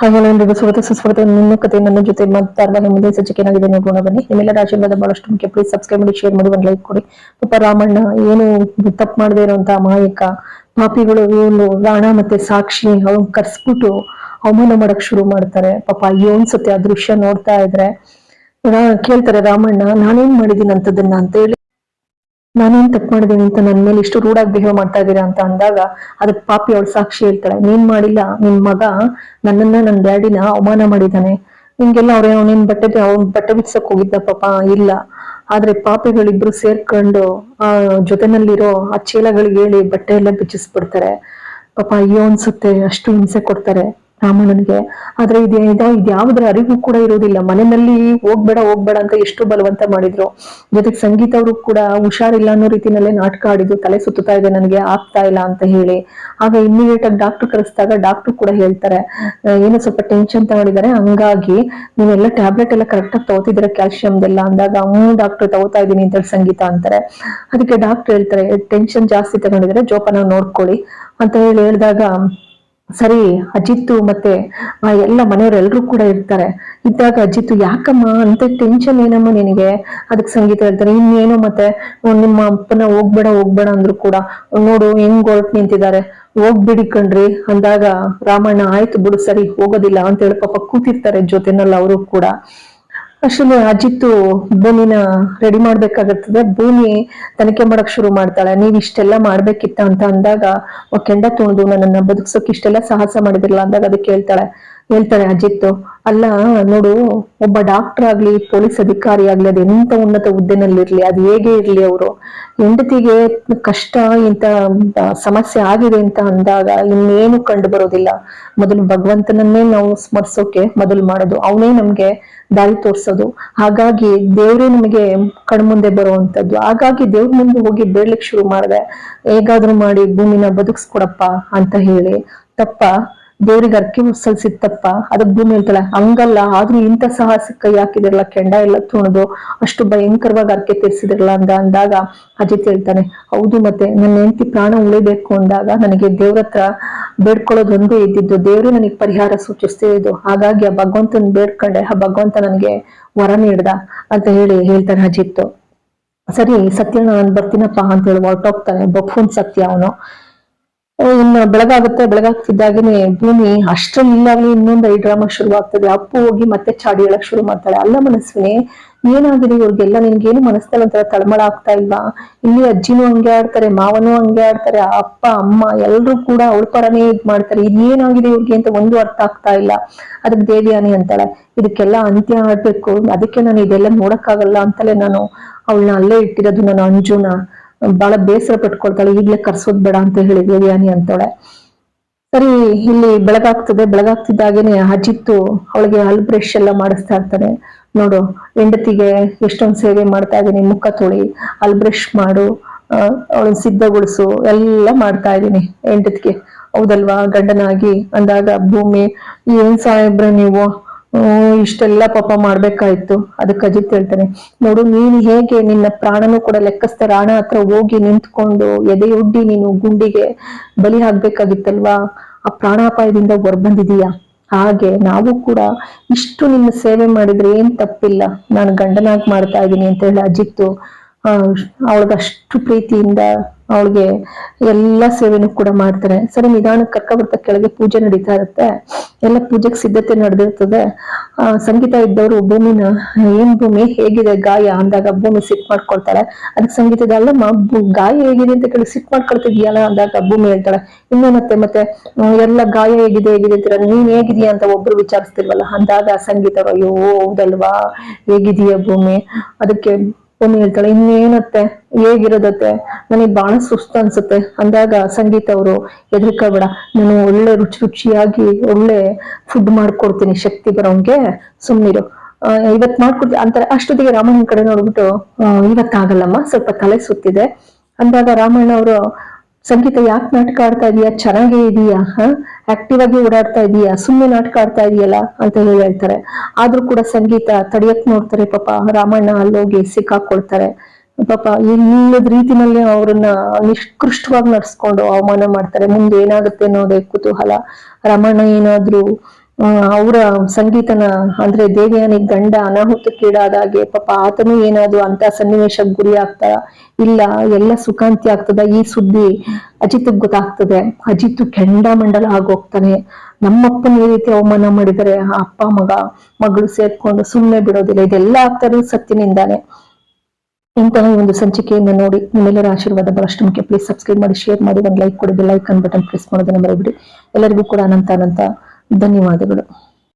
ಹಾಗೆ ಎಲ್ರಿಗೂ ಸ್ವಾಗತ ಸುಸ್ವಾಗತ ನಿಮ್ಮ ಕತೆ ನನ್ನ ಜೊತೆ ಮಾತಾಡುವ ಮುಂದೆ ಸಚಿಕೆನಾಗಿದೆ ನೋಡೋಣ ಬನ್ನಿ. ನಿಮ್ಮೆಲ್ಲರ ಆಶೀರ್ವಾದ ಬಹಳಷ್ಟು ಮುಖ್ಯ. ಪ್ಲೀಸ್ ಸಬ್ಸ್ಕ್ರೈಬ್ ಮಾಡಿ ಶೇರ್ ಮಾಡಿ, ಒಂದು ಲೈಕ್ ಕೊಡಿ. ಪಾಪ ರಾಮಣ್ಣ ಏನು ತಪ್ಪು ಮಾಡದೇ ಇರುವಂತ ಮಾಯಿಕ ಪಾಪಿಗಳು, ಇವನು ರಾಣ ಮತ್ತೆ ಸಾಕ್ಷಿ, ಅವ್ನು ಕರ್ಸ್ಬಿಟ್ಟು ಅವಮಾನ ಮಾಡಕ್ ಶುರು ಮಾಡ್ತಾರೆ. ಪಾಪ ಅನ್ಸುತ್ತೆ ಆ ದೃಶ್ಯ ನೋಡ್ತಾ ಇದ್ರೆ ಕೇಳ್ತಾರೆ ರಾಮಣ್ಣ, ನಾನೇನ್ ಮಾಡಿದೀನಿ ಅಂತದನ್ನ ಅಂತ ಹೇಳಿ ನಾನೇನ್ ತಪ್ಪು ಮಾಡಿದೀನಿ ಅಂತ ನನ್ನ ಮೇಲೆ ಇಷ್ಟು ರೂಢಾಗಿ ಬಿಹೇವ್ ಮಾಡ್ತಾ ಇದ್ದೀರಾ ಅಂತ ಅಂದಾಗ ಅದಕ್ಕೆ ಪಾಪಿ ಅವಳು ಸಾಕ್ಷಿ ಹೇಳ್ತಾಳೆ. ನೀನ್ ಮಾಡಿಲ್ಲ, ನಿನ್ ಮಗ ನನ್ನನ್ನ ನನ್ ಡ್ಯಾಡಿನ ಅವಮಾನ ಮಾಡಿದಾನೆ. ಹಿಂಗೆಲ್ಲ ಅವ್ರೇ ಅವನೇನ್ ಬಟ್ಟೆ ಅವ್ನ್ ಬಟ್ಟೆ ಬಿಡ್ಸಕ್ ಹೋಗಿದ್ದ ಪಾಪ, ಇಲ್ಲ. ಆದ್ರೆ ಪಾಪಿಗಳಿಬ್ರು ಸೇರ್ಕೊಂಡು, ಆ, ಜೊತೆನಲ್ಲಿರೋ ಆ ಚೀಲಗಳಿಗೆ ಹೇಳಿ ಬಟ್ಟೆ ಎಲ್ಲ ಬಿಚ್ಚಿಸ್ಬಿಡ್ತಾರೆ. ಪಾಪ ಅಯ್ಯೋ ಅನ್ಸುತ್ತೆ, ಅಷ್ಟು ಹಿಂಸೆ ಕೊಡ್ತಾರೆ. ರಾಮಣ್ಣನಿಗೆ. ಆದ್ರೆ ಇದೇ ಇದು ಇದ್ಯಾವುದ್ರ ಅರಿವು ಕೂಡ ಇರೋದಿಲ್ಲ. ಮನೆಯಲ್ಲಿ ಹೋಗ್ಬೇಡ ಹೋಗ್ಬೇಡ ಅಂತ ಎಷ್ಟು ಬಲವಂತ ಮಾಡಿದ್ರು. ಜೊತೆಗೆ ಸಂಗೀತ ಅವರು ಕೂಡ ಹುಷಾರಿಲ್ಲ ಅನ್ನೋ ರೀತಿನಲ್ಲೇ ನಾಟಕ ಆಡಿದ್ರು. ತಲೆ ಸುತ್ತುತ್ತಾ ಇದೆ ನನಗೆ, ಆಗ್ತಾ ಇಲ್ಲ ಅಂತ ಹೇಳಿ. ಆಗ ಇಮ್ಮಿಡಿಯೇಟ್ ಆಗಿ ಡಾಕ್ಟರ್ ಕರೆಸಿದಾಗ ಡಾಕ್ಟರ್ ಕೂಡ ಹೇಳ್ತಾರೆ ಏನೋ ಸ್ವಲ್ಪ ಟೆನ್ಷನ್ ತಗೊಂಡಿದ್ದಾರೆ, ಹಂಗಾಗಿ ನೀವೆಲ್ಲ ಟ್ಯಾಬ್ಲೆಟ್ ಎಲ್ಲ ಕರೆಕ್ಟ್ ಆಗಿ ತಗೋತಿದ್ದೀರಾ ಕ್ಯಾಲ್ಸಿಯಂದೆಲ್ಲ ಅಂದಾಗ, ಹ್ಞೂ ಡಾಕ್ಟರ್ ತಗೋತಾ ಇದ್ದೀನಿ ಅಂತ ಹೇಳಿ ಸಂಗೀತ ಅಂತಾರೆ. ಅದಕ್ಕೆ ಡಾಕ್ಟರ್ ಹೇಳ್ತಾರೆ ಟೆನ್ಷನ್ ಜಾಸ್ತಿ ತಗೊಂಡಿದ್ರೆ ಜೋಪಾನ ನೋಡ್ಕೊಳ್ಳಿ. ಅಂತ ಹೇಳಿ ಹೇಳಿದಾಗ ಸರಿ, ಅಜಿತ್ತು ಮತ್ತೆ ಎಲ್ಲ ಮನೆಯವರೆಲ್ಲರೂ ಕೂಡ ಇರ್ತಾರೆ. ಇದ್ದಾಗ ಅಜಿತ್ತು, ಯಾಕಮ್ಮ, ಅಂತ ಟೆನ್ಷನ್ ಏನಮ್ಮ ನಿನಗೆ? ಅದಕ್ಕೆ ಸಂಗೀತ ಹೇಳ್ತಾರೆ, ಇನ್ನೇನು ಮತ್ತೆ? ನಿಮ್ಮ ಅಪ್ಪನ ಹೋಗ್ಬೇಡ ಹೋಗ್ಬೇಡ ಅಂದ್ರು ಕೂಡ. ನೋಡು, ಹೆಂಗ್ ಹೊರಟು ನಿಂತಿದ್ದಾರೆ. ಹೋಗ್ಬಿಡಿ ಕಣ್ರಿ. ಅಂದಾಗ, ರಾಮಣ್ಣ, ಆಯ್ತು ಬಿಡು, ಸರಿ, ಹೋಗೋದಿಲ್ಲ. ಅಂತ ಹೇಳಿ ಪಾಪ ಕೂತಿರ್ತಾರೆ ಜೊತೆನಲ್ಲಿ ಅವರು ಕೂಡ. ಅಷ್ಟರಲ್ಲಿ ಅಜಿತ್ತು ಭೂಮಿನ ರೆಡಿ ಮಾಡ್ಬೇಕಾಗತ್ತದೆ. ಭೂಮಿ ತನಿಖೆ ಮಾಡಕ್ ಶುರು ಮಾಡ್ತಾಳೆ. ನೀವ್ ಇಷ್ಟೆಲ್ಲ ಮಾಡ್ಬೇಕಿತ್ತ ಅಂತ ಅಂದಾಗ ಕೆಂಡ ತುಳಿದು ನನ್ನನ್ನ ಬದುಕ್ಸೋಕ್ ಇಷ್ಟೆಲ್ಲ ಸಾಹಸ ಮಾಡಿದಿರಲ್ಲ ಅಂದಾಗ ಅದಕ್ಕೆ ಹೇಳ್ತಾಳೆ ಹೇಳ್ತಾಳೆ ಅಜಿತ್, ಅಲ್ಲ ನೋಡು, ಒಬ್ಬ ಡಾಕ್ಟರ್ ಆಗ್ಲಿ ಪೊಲೀಸ್ ಅಧಿಕಾರಿ ಆಗ್ಲಿ, ಅದು ಎಂತ ಉನ್ನತ ಹುದ್ದೆನಲ್ಲಿರ್ಲಿ ಅದು ಹೇಗೆ ಇರ್ಲಿ ಅವರು? ಹೆಂಡತಿಗೆ ಕಷ್ಟ ಇಂತ ಸಮಸ್ಯೆ ಆಗಿದೆ ಅಂತ ಅಂದಾಗ ಇನ್ನೇನು ಕಂಡು ಬರೋದಿಲ್ಲ. ಮೊದಲು ಭಗವಂತನನ್ನೇ ನಾವು ಸ್ಮರಿಸೋಕೆ ಮೊದಲು ಮಾಡೋದು, ಅವನೇ ನಮ್ಗೆ ದಾರಿ ತೋರ್ಸೋದು. ಹಾಗಾಗಿ ದೇವ್ರೇ ನಮಗೆ ಕಣ್ಮುಂದೆ ಬರುವಂತದ್ದು. ಹಾಗಾಗಿ ದೇವ್ರ ಮುಂದೆ ಹೋಗಿ ಬೇಡ್ಲಿಕ್ಕೆ ಶುರು ಮಾಡಿದೆ. ಹೇಗಾದ್ರೂ ಮಾಡಿ ಭೂಮಿನ ಬದುಕ್ಸ್ಕೊಡಪ್ಪ ಅಂತ ಹೇಳಿ ತಪ್ಪ. ದೇವ್ರಿಗೆ ಅರ್ಕೆ ಸಿತ್ತಪ್ಪ. ಅದಕ್ಕೆ ಭೂಮಿ ಹೇಳ್ತಾಳೆ ಹಂಗಲ್ಲ, ಆದ್ರೂ ಇಂಥ ಸಾಹಸಕ್ಕೆ ಕೈ ಹಾಕಿದಿರಲ್ಲ ಕೆಂಡ ಎಲ್ಲ ತುಣದು? ಅಷ್ಟು ಭಯಂಕರವಾಗಿ ಅರ್ಕೆ ತೀರ್ಸಿದಿರಲ್ಲ ಅಂತ ಅಂದಾಗ ಅಜಿತ್ ಹೇಳ್ತಾನೆ, ಹೌದು ಮತ್ತೆ, ನನ್ನ ಹೆಂಡತಿ ಪ್ರಾಣ ಉಳಿಬೇಕು ಅಂದಾಗ ನನಗೆ ದೇವ್ರ ಹತ್ರ ಬೇಡ್ಕೊಳ್ಳೋದು ಒಂದೇ ಇದ್ದಿದ್ದು. ದೇವ್ರು ನನಗೆ ಪರಿಹಾರ ಸೂಚಿಸ್ತಿದ್ದು ಹಾಗಾಗಿ ಆ ಭಗವಂತನ ಬೇಡ್ಕೊಂಡೆ, ಆ ಭಗವಂತ ನನಗೆ ವರ ನೀಡ್ದ, ಅಂತ ಹೇಳಿ ಹೇಳ್ತಾನೆ ಅಜಿತ್. ಸರಿ ಸತ್ಯ ನಾನು ಬರ್ತೀನಪ್ಪ ಅಂತ ಹೇಳಿ ಹೊರಟೋಗ್ತಾನೆ. ಬಫೂನ್ ಸತ್ಯ ಅವನು. ಇನ್ನು ಬೆಳಗಾಗುತ್ತೆ ಬೆಳಗಾಗ್ತಿದ್ದಾಗನೆ ಭೂಮಿ ಅಷ್ಟ್ರಲ್ಲಿ ಇಲ್ಲಾಗ್ಲಿ ಇನ್ನೊಂದು ಐ ಡ್ರಾಮಾ ಶುರುವಾಗ್ತದೆ. ಅಪ್ಪು ಹೋಗಿ ಮತ್ತೆ ಚಾಡಿ ಹೇಳಕ್ ಶುರು ಮಾಡ್ತಾಳೆ. ಅಲ್ಲ ಮನಸ್ವಿನಿ, ಏನಾಗಿದೆ ಇವ್ರಿಗೆಲ್ಲ? ಏನು ಮನಸ್ಸಲ್ಲಿ ಒಂಥರ ತಳಮಳ ಆಗ್ತಾ ಇಲ್ವಾ? ಇಲ್ಲಿ ಅಜ್ಜಿನೂ ಹಂಗೆ ಆಡ್ತಾರೆ, ಮಾವನೂ ಹಂಗೆ ಆಡ್ತಾರೆ, ಅಪ್ಪ, ಅಮ್ಮ ಎಲ್ಲರೂ ಕೂಡ ಅವಳ ಪರನೇ ಇದ್ ಮಾಡ್ತಾರೆ. ಇದೇನಾಗಿದೆ ಇವ್ರಿಗೆ ಅಂತ ಒಂದು ಅರ್ಥ ಆಗ್ತಾ ಇಲ್ಲ. ಅದಕ್ಕೆ ದೇವಿಯಾನಿ ಅಂತಾಳೆ, ಇದಕ್ಕೆಲ್ಲ ಅಂತ್ಯ ಆಡ್ಬೇಕು ಅದಕ್ಕೆ ನಾನು ಇದೆಲ್ಲ ನೋಡಕ್ಕಾಗಲ್ಲ ಅಂತಲೇ ನಾನು ಅವಳನ್ನ ಅಲ್ಲೇ ಇಟ್ಟಿರೋದು ನಾನು ಅಂಜುನ. ಬಹಳ ಬೇಸರ ಪಟ್ಕೊಳ್ತಾಳೆ, ಈಗ್ಲೇ ಕರ್ಸೋದ್ ಬೇಡ ಅಂತ ಹೇಳಿ ಯಾನಿ ಅಂತಾಳೆ ಸರಿ, ಇಲ್ಲಿ ಬೆಳಗಾಗ್ತದೆ, ಬೆಳಗಾಗ್ತಿದ್ದಾಗೇನೆ ಅಜಿತ್ತು ಅವಳಿಗೆ ಹಲ್ ಬ್ರಷ್ ಎಲ್ಲ ಮಾಡಿಸ್ತಾ ಇರ್ತಾನೆ. ನೋಡು, ಹೆಂಡತಿಗೆ ಎಷ್ಟೊಂದು ಸೇವೆ ಮಾಡ್ತಾ ಇದ್ದೀನಿ, ಮುಖ ತೊಳಿ, ಹಲ್ ಬ್ರಷ್ ಮಾಡು ಅವಳನ್ನ ಸಿದ್ಧಗೊಳಿಸು, ಎಲ್ಲ ಮಾಡ್ತಾ ಇದ್ದೀನಿ ಹೆಂಡತಿಗೆ. ಹೌದಲ್ವಾ ಗಂಡನಾಗಿ ಅಂದಾಗ ಭೂಮಿ, ಏನ್ ಸಾಹೇಬ್ರ ನೀವು? ಇಷ್ಟೆಲ್ಲ ಪಾಪ ಮಾಡ್ಬೇಕಾಯ್ತು. ಅದಕ್ಕೆ ಅಜಿತ್ ಹೇಳ್ತಾನೆ, ನೋಡು, ನೀನು ಹೇಗೆ ನಿನ್ನ ಪ್ರಾಣನೂ ಕೂಡ ಲೆಕ್ಕಸ್ತ ರಾಣ ಹತ್ರ ಹೋಗಿ ನಿಂತ್ಕೊಂಡು ಎದೆಯೊಡ್ಡಿ ನೀನು ಗುಂಡಿಗೆ ಬಲಿ ಹಾಕ್ಬೇಕಾಗಿತ್ತಲ್ವಾ? ಆ ಪ್ರಾಣಾಪಾಯದಿಂದ ಹೊರಬಂದಿದೀಯಾ? ಹಾಗೆ ನಾವು ಕೂಡ ಇಷ್ಟು ನಿನ್ನ ಸೇವೆ ಮಾಡಿದ್ರೆ ಏನ್ ತಪ್ಪಿಲ್ಲ. ನಾನು ಗಂಡನಾಗಿ ಮಾಡ್ತಾ ಇದ್ದೀನಿ ಅಂತ ಹೇಳಿ ಅಜಿತ್ತು ಆ ಅವಳಿಗೆ ಅಷ್ಟು ಪ್ರೀತಿಯಿಂದ ಅವಳಿಗೆ ಎಲ್ಲ ಸೇವೆನೂ ಕೂಡ ಮಾಡ್ತಾರೆ. ಸರಿ, ನಿಧಾನಕ್ಕೆ ಕರ್ಕ ಬರ್ತಾ ಕೆಳಗೆ ಪೂಜೆ ನಡೀತಾ ಇರುತ್ತೆ. ಎಲ್ಲ ಪೂಜೆಗೆ ಸಿದ್ಧತೆ ನಡೆದಿರ್ತದೆ. ಸಂಗೀತ ಇದ್ದವರು ಭೂಮಿನ, ಏನ್ ಭೂಮಿ, ಹೇಗಿದೆ ಗಾಯ ಅಂದಾಗ ಭೂಮಿ ಸಿಟ್ ಮಾಡ್ಕೊಳ್ತಾಳೆ ಅದಕ್ಕೆ ಸಂಗೀತದ ಅಲ್ಲಮ್ಮ ಭೂ- ಗಾಯ ಹೇಗಿದೆ ಅಂತ ಕೇಳಿ ಸಿಟ್ ಮಾಡ್ಕೊಳ್ತಿದ್ಯಾಲ ಅಂದಾಗ ಭೂಮಿ ಹೇಳ್ತಾಳೆ. ಇನ್ನೂ ಮತ್ತೆ ಮತ್ತೆ ಎಲ್ಲ ಗಾಯ ಹೇಗಿದೆ ಹೇಗಿದೆ ಅಂತೀರ ನೀನ್ ಹೇಗಿದೀಯಾ ಅಂತ ಒಬ್ರು ವಿಚಾರಿಸ್ತಿಲ್ವಲ್ಲ, ಅಂದಾಗ ಸಂಗೀತ ಅಯ್ಯೋ, ಹೌದಲ್ವಾ? ಹೇಗಿದೀಯ ಭೂಮಿ? ಅದಕ್ಕೆ ಭೂಮಿ ಹೇಳ್ತಾಳೆ, ಇನ್ನೇನತ್ತೆ? ಹೇಗಿರೋದತ್ತೆ? ನನಗೆ ಬಹಳ ಸುಸ್ತು ಅನ್ಸುತ್ತೆ. ಅಂದಾಗ ಸಂಗೀತ ಅವರು ಹೆದರ್ಕೋಬೇಡ, ನಾನು ಒಳ್ಳೆ ರುಚಿ ರುಚಿಯಾಗಿ ಒಳ್ಳೆ ಫುಡ್ ಮಾಡ್ಕೊಡ್ತೀನಿ, ಶಕ್ತಿ ಬರೋಂಗೆ ಸುಮ್ಮನಿರು ಇವತ್ ಮಾಡ್ಕೊಡ್ತೀನಿ. ಅಂತಾರೆ, ಅಷ್ಟೊತ್ತಿಗೆ ರಾಮಣ್ಣ ಕಡೆ ನೋಡ್ಬಿಟ್ಟು ಇವತ್ ಇವತ್ತಾಗಲ್ಲಮ್ಮ, ಸ್ವಲ್ಪ ತಲೆ ಸುತ್ತಿದೆ. ಅಂದಾಗ ರಾಮಣ್ಣ ಅವರು, ಸಂಗೀತ ಯಾಕೆ ನಾಟಕ ಆಡ್ತಾ ಇದೀಯಾ? ಚೆನ್ನಾಗೇ ಇದೀಯಾ? ಹ? ಆಕ್ಟಿವ್ ಆಗಿ ಓಡಾಡ್ತಾ ಇದೀಯಾ? ಸುಮ್ಮನೆ ನಾಟಕ ಆಡ್ತಾ ಇದೀಯಲ್ಲ ಅಂತ ಹೇಳಿ ಹೇಳ್ತಾರೆ. ಆದ್ರೂ ಕೂಡ ಸಂಗೀತ ತಡಿಯಕ್ ನೋಡ್ತಾರೆ ಪಾಪ. ರಾಮಣ್ಣ ಅಲ್ಲೋಗಿ ಸಿಕ್ಕಾಕೊಳ್ತಾರೆ. ಪಾಪ ಇಲ್ಲದ ರೀತಿನಲ್ಲಿ ಅವ್ರನ್ನ ನಿಷ್ಕೃಷ್ಟವಾಗಿ ನಡ್ಸ್ಕೊಂಡು ಅವಮಾನ ಮಾಡ್ತಾರೆ. ಮುಂದೆ ಏನಾಗುತ್ತೆ ಅನ್ನೋದೇ ಕುತೂಹಲ. ರಾಮಣ್ಣ ಏನಾದ್ರೂ ಅವರ ಸಂಗೀತನ, ಅಂದ್ರೆ ದೇವಯಾನಿ ಗಂಡ ಅನಾಹುತಕ್ಕೀಡಾದಾಗೆ ಪಾಪ ಆತನು ಏನಾದ್ರು ಅಂತ ಸನ್ನಿವೇಶಕ್ಕೆ ಗುರಿ ಆಗ್ತಾ ಇಲ್ಲ ಎಲ್ಲ ಸುಖಾಂತಿ ಆಗ್ತದ, ಈ ಸುದ್ದಿ ಅಜಿತ್ ಗೊತ್ತಾಗ್ತದೆ. ಅಜಿತ್ ಕೆಂಡ ಮಂಡಲ ಆಗೋಗ್ತಾನೆ. ನಮ್ಮಪ್ಪನ ಈ ರೀತಿ ಅವಮಾನ ಮಾಡಿದರೆ ಆ ಅಪ್ಪ, ಮಗ, ಮಗಳು ಸೇರ್ಕೊಂಡು ಸುಮ್ಮನೆ ಬಿಡೋದಿಲ್ಲ. ಇದೆಲ್ಲ ಆಗ್ತಾರೆ ಸತ್ತಿನಿಂದಾನೆ ಇಂತಹ ಒಂದು ಸಂಚಿಕೆಯನ್ನು ನೋಡಿ ನಿಮ್ಮೆಲ್ಲರ ಆಶೀರ್ವಾದ ಬಹಳಷ್ಟು ಪ್ಲೀಸ್ ಸಬ್ಸ್ಕ್ರೈಬ್ ಮಾಡಿ ಶೇರ್ ಮಾಡಿ, ಒಂದು ಲೈಕ್ ಕೊಡಿ ಲೈಕ್ ಅನ್ ಬಟನ್ ಪ್ರೆಸ್ ಮಾಡೋದನ್ನ ಮರಿಬಿಡಿ. ಎಲ್ಲರಿಗೂ ಕೂಡ ಅನಂತ ಅನಂತ ధన్యవాదములు